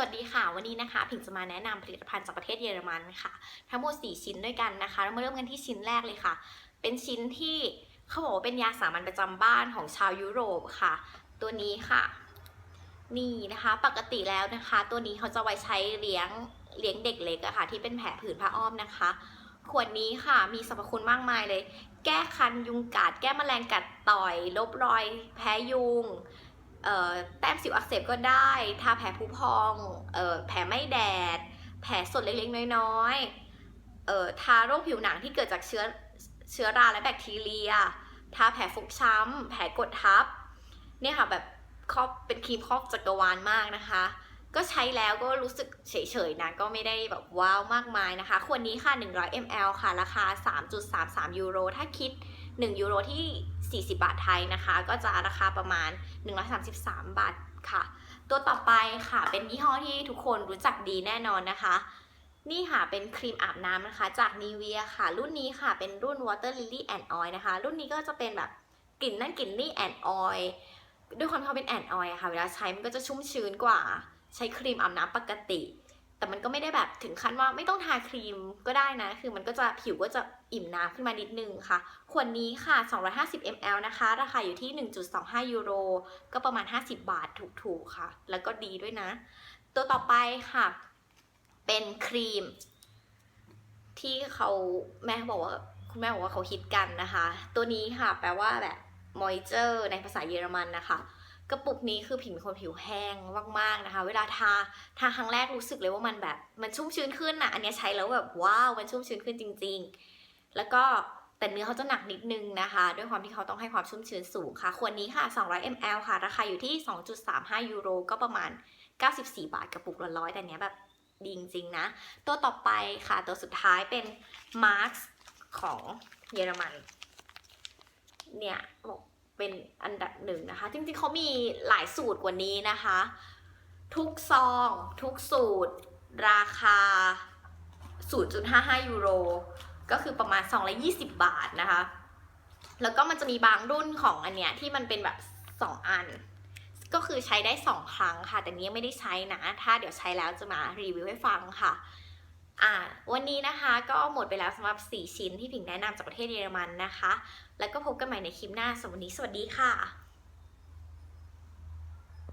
วัสดีค่ะ วันนี้นะคะ ผิงจะมาแนะนำผลิตภัณฑ์จากประเทศเยอรมันค่ะ ทั้งหมด 4 ชิ้นด้วยกันนะคะ เรามาเริ่มกันที่ชิ้นแรกเลยค่ะ เป็นชิ้นที่เขาบอกว่าเป็นยาสามัญประจำบ้านของชาวยุโรปค่ะ ตัวนี้ค่ะ นี่นะคะ ปกติแล้วนะคะ ตัวนี้เขาจะไว้ใช้เลี้ยงเลี้ยงเด็กเล็กอะค่ะ ที่เป็นแผลผื่นผ้าอ้อมนะคะขวดนี้ค่ะ มีสรรพคุณมากมายเลย แก้คันยุงกัด แก้แมลงกัดต่อย ลบรอย แพ้ยุง แต้มสิวอักเสบก็ได้ทาแผลผุพองออแผลไม่แดด แผลสดเล็กๆ น้อยๆทาโรคผิวหนังที่เกิดจากเชื้อเชื้อราและแบคทีเรีย ทาแผลฟกช้ำ แผลกดทับ เนี่ยค่ะแบบครอบเป็นครีมครอบจักรวาลมากนะคะ ก็ใช้แล้วก็รู้สึกเฉยๆนะ ก็ไม่ได้แบบว้าวมากมายนะคะขวดนี้ค่ะ 100 ml ค่ะ ราคา 3.33 ยูโร ถ้าคิด 1ยูโรที่ 40 บาทไทยนะคะ ก็จะราคาประมาณ 133 บาทค่ะ ตัวต่อไปค่ะเป็นยี่ห้อที่ทุกคนรู้จักดีแน่นอนนะคะ นี่ค่ะเป็นครีมอาบน้ำนะคะ จากนีเวียค่ะ รุ่นนี้ค่ะเป็นรุ่น Water Lily and Oil นะคะ รุ่นนี้ก็จะเป็นแบบกลิ่นนั่นกลิ่นนี่ and oil ด้วยความที่เขาเป็น and oil อะค่ะ เวลาใช้มันก็จะชุ่มชื้นกว่า ใช้ครีมอาบน้ำปกติ แต่มันก็ไม่ได้แบบถึงขั้นว่าไม่ต้องทาครีมก็ได้นะ คือมันก็จะผิวก็จะอิ่มน้ำขึ้นมานิดนึงค่ะ ขวดนี้ค่ะ 250 ml นะคะ ราคาอยู่ที่ 1.25 ยูโร ก็ประมาณ 50 บาทถูกๆค่ะ แล้วก็ดีด้วยนะ ตัวต่อไปค่ะ เป็นครีม ที่เขาแม่บอกว่า คุณแม่บอกว่าเขาฮิตกันนะคะ ตัวนี้ค่ะ แปลว่าแบบ moisture ในภาษาเยอรมันนะคะ กระปุกนี้คือผิวเป็นคนผิวแห้งมากๆนะคะ เวลาทาทาครั้งแรกรู้สึกเลยว่ามันแบบมันชุ่มชื้นขึ้นอะ อันนี้ใช้แล้วแบบว้าวมันชุ่มชื้นขึ้นจริง ๆ แล้วก็แต่เนื้อเขาจะหนักนิดนึงนะคะ ด้วยความที่เขาต้องให้ความชุ่มชื้นสูงค่ะขวดนี้ค่ะ 200 ml ค่ะ ราคาอยู่ที่ 2.35 ยูโร ก็ประมาณ 94 บาทกระปุกละร้อยแต่เนี้ยแบบดีจริงๆนะ ตัวต่อไปค่ะ ตัวสุดท้ายเป็นมาร์คของเยอรมัน เนี่ยบอก เป็นอันดับหนึ่งนะคะ จริงๆเขามีหลายสูตรกว่านี้นะคะ ทุกซอง ทุกสูตร ราคา 0.55 ยูโร ก็คือประมาณ220 บาทนะคะ แล้วก็มันจะมีบางรุ่นของอันเนี้ยที่มันเป็นแบบ 2 อัน ก็คือใช้ได้ 2 ครั้งค่ะ แต่นี้ยังไม่ได้ใช้นะ ถ้าเดี๋ยวใช้แล้วจะมารีวิวให้ฟังค่ะ อ่าวันนี้นะคะก็หมดไปแล้วสำหรับ 4 ชิ้นที่ผิงแนะนำจากประเทศเยอรมันนะคะ แล้วก็พบกันใหม่ในคลิปหน้าสวัสดีสวัสดีค่ะ